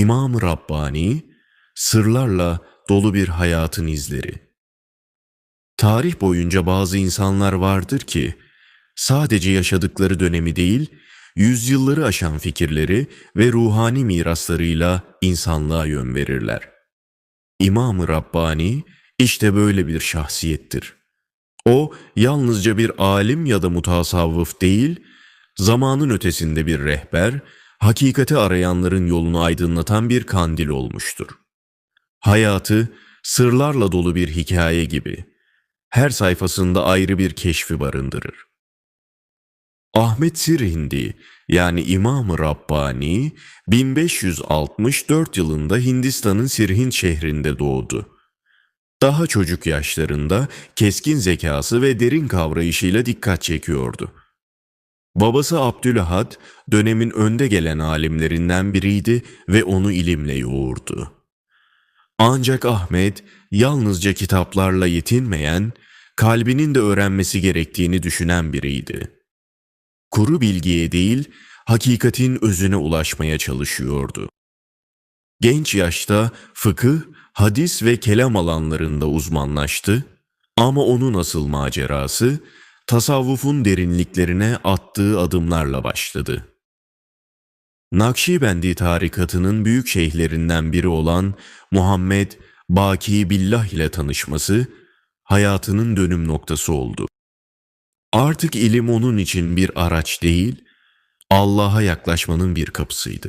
İmam-ı Rabbani, sırlarla dolu bir hayatın izleri. Tarih boyunca bazı insanlar vardır ki, sadece yaşadıkları dönemi değil, yüzyılları aşan fikirleri ve ruhani miraslarıyla insanlığa yön verirler. İmam-ı Rabbani işte böyle bir şahsiyettir. O yalnızca bir alim ya da mutasavvıf değil, zamanın ötesinde bir rehber, hakikati arayanların yolunu aydınlatan bir kandil olmuştur. Hayatı sırlarla dolu bir hikaye gibi. Her sayfasında ayrı bir keşfi barındırır. Ahmet Sirhindi yani İmam-ı Rabbani 1564 yılında Hindistan'ın Sirhind şehrinde doğdu. Daha çocuk yaşlarında keskin zekası ve derin kavrayışıyla dikkat çekiyordu. Babası Abdülahad dönemin önde gelen alimlerinden biriydi ve onu ilimle yoğurdu. Ancak Ahmet yalnızca kitaplarla yetinmeyen, kalbinin de öğrenmesi gerektiğini düşünen biriydi. Kuru bilgiye değil, hakikatin özüne ulaşmaya çalışıyordu. Genç yaşta fıkıh, hadis ve kelam alanlarında uzmanlaştı ama onun asıl macerası tasavvufun derinliklerine attığı adımlarla başladı. Nakşibendi tarikatının büyük şeyhlerinden biri olan Muhammed Baki Billah ile tanışması hayatının dönüm noktası oldu. Artık ilim onun için bir araç değil, Allah'a yaklaşmanın bir kapısıydı.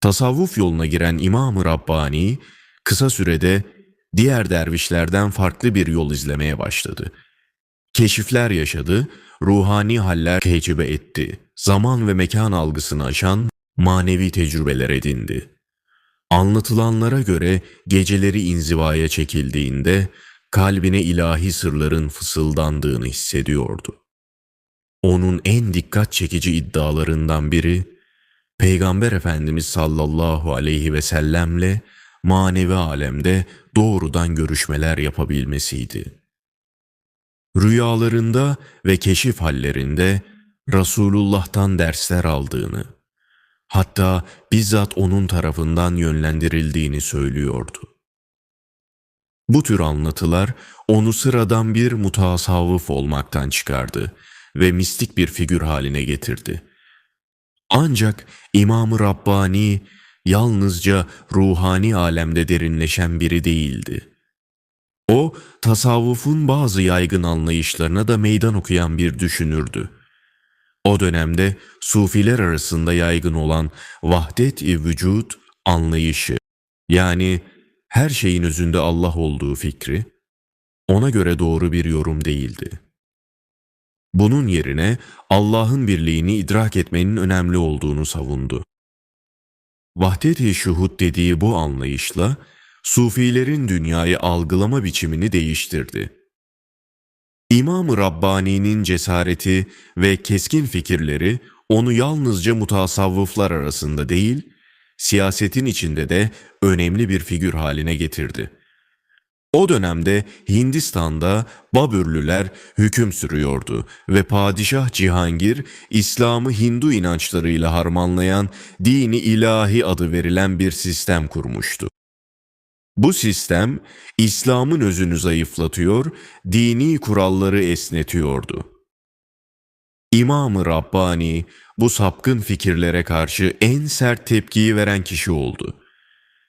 Tasavvuf yoluna giren İmam-ı Rabbani kısa sürede diğer dervişlerden farklı bir yol izlemeye başladı. Keşifler yaşadı, ruhani haller tecrübe etti. Zaman ve mekan algısını aşan manevi tecrübeler edindi. Anlatılanlara göre geceleri inzivaya çekildiğinde kalbine ilahi sırların fısıldandığını hissediyordu. Onun en dikkat çekici iddialarından biri, Peygamber Efendimiz sallallahu aleyhi ve sellemle manevi alemde doğrudan görüşmeler yapabilmesiydi. Rüyalarında ve keşif hallerinde Resulullah'tan dersler aldığını, hatta bizzat onun tarafından yönlendirildiğini söylüyordu. Bu tür anlatılar onu sıradan bir mutasavvıf olmaktan çıkardı ve mistik bir figür haline getirdi. Ancak İmam-ı Rabbani yalnızca ruhani alemde derinleşen biri değildi. O, tasavvufun bazı yaygın anlayışlarına da meydan okuyan bir düşünürdü. O dönemde sufiler arasında yaygın olan vahdet-i vücut anlayışı, yani her şeyin özünde Allah olduğu fikri, ona göre doğru bir yorum değildi. Bunun yerine Allah'ın birliğini idrak etmenin önemli olduğunu savundu. Vahdet-i şuhud dediği bu anlayışla, Sufilerin dünyayı algılama biçimini değiştirdi. İmam-ı Rabbani'nin cesareti ve keskin fikirleri onu yalnızca mutasavvıflar arasında değil, siyasetin içinde de önemli bir figür haline getirdi. O dönemde Hindistan'da Babürlüler hüküm sürüyordu ve padişah Cihangir İslam'ı Hindu inançlarıyla harmanlayan dini ilahi adı verilen bir sistem kurmuştu. Bu sistem İslam'ın özünü zayıflatıyor, dini kuralları esnetiyordu. İmam-ı Rabbani bu sapkın fikirlere karşı en sert tepkiyi veren kişi oldu.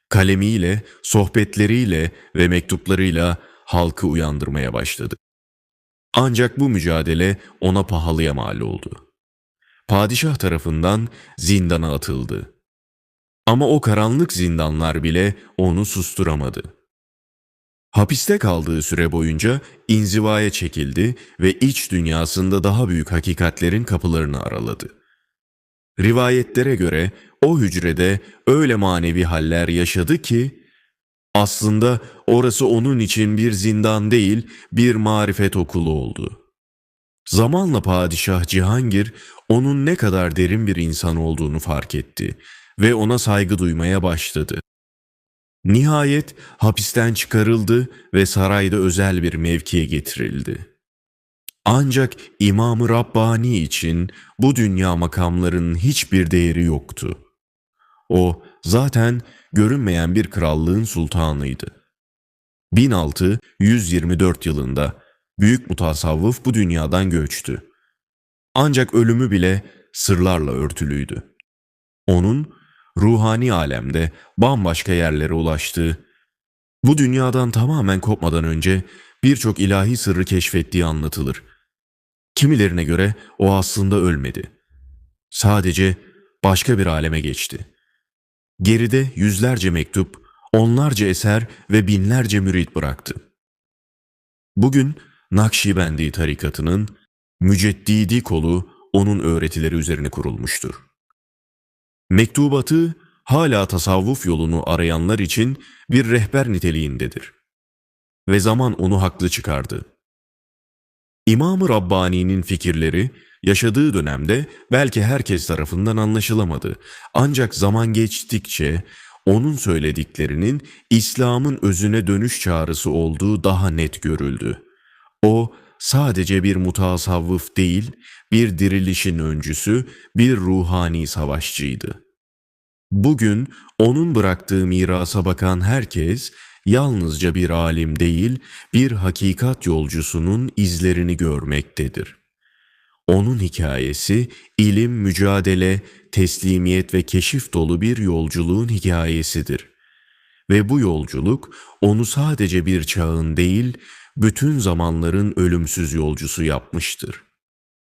Kalemiyle, sohbetleriyle ve mektuplarıyla halkı uyandırmaya başladı. Ancak bu mücadele ona pahalıya mal oldu. Padişah tarafından zindana atıldı. Ama o karanlık zindanlar bile onu susturamadı. Hapiste kaldığı süre boyunca inzivaya çekildi ve iç dünyasında daha büyük hakikatlerin kapılarını araladı. Rivayetlere göre o hücrede öyle manevi haller yaşadı ki aslında orası onun için bir zindan değil, bir marifet okulu oldu. Zamanla padişah Cihangir onun ne kadar derin bir insan olduğunu fark etti ve ona saygı duymaya başladı. Nihayet hapisten çıkarıldı ve sarayda özel bir mevkiye getirildi. Ancak İmam-ı Rabbani için bu dünya makamlarının hiçbir değeri yoktu. O zaten görünmeyen bir krallığın sultanıydı. 1624 yılında büyük mutasavvıf bu dünyadan göçtü. Ancak ölümü bile sırlarla örtülüydü. Onun ruhani alemde bambaşka yerlere ulaştığı, bu dünyadan tamamen kopmadan önce birçok ilahi sırrı keşfettiği anlatılır. Kimilerine göre o aslında ölmedi. Sadece başka bir aleme geçti. Geride yüzlerce mektup, onlarca eser ve binlerce mürit bıraktı. Bugün Nakşibendi tarikatının müceddidi kolu onun öğretileri üzerine kurulmuştur. Mektubatı hala tasavvuf yolunu arayanlar için bir rehber niteliğindedir. Ve zaman onu haklı çıkardı. İmam-ı Rabbani'nin fikirleri yaşadığı dönemde belki herkes tarafından anlaşılamadı. Ancak zaman geçtikçe onun söylediklerinin İslam'ın özüne dönüş çağrısı olduğu daha net görüldü. O sadece bir mutasavvıf değil, bir dirilişin öncüsü, bir ruhani savaşçıydı. Bugün onun bıraktığı mirasa bakan herkes yalnızca bir alim değil, bir hakikat yolcusunun izlerini görmektedir. Onun hikayesi ilim, mücadele, teslimiyet ve keşif dolu bir yolculuğun hikayesidir. Ve bu yolculuk onu sadece bir çağın değil, bütün zamanların ölümsüz yolcusu yapmıştır.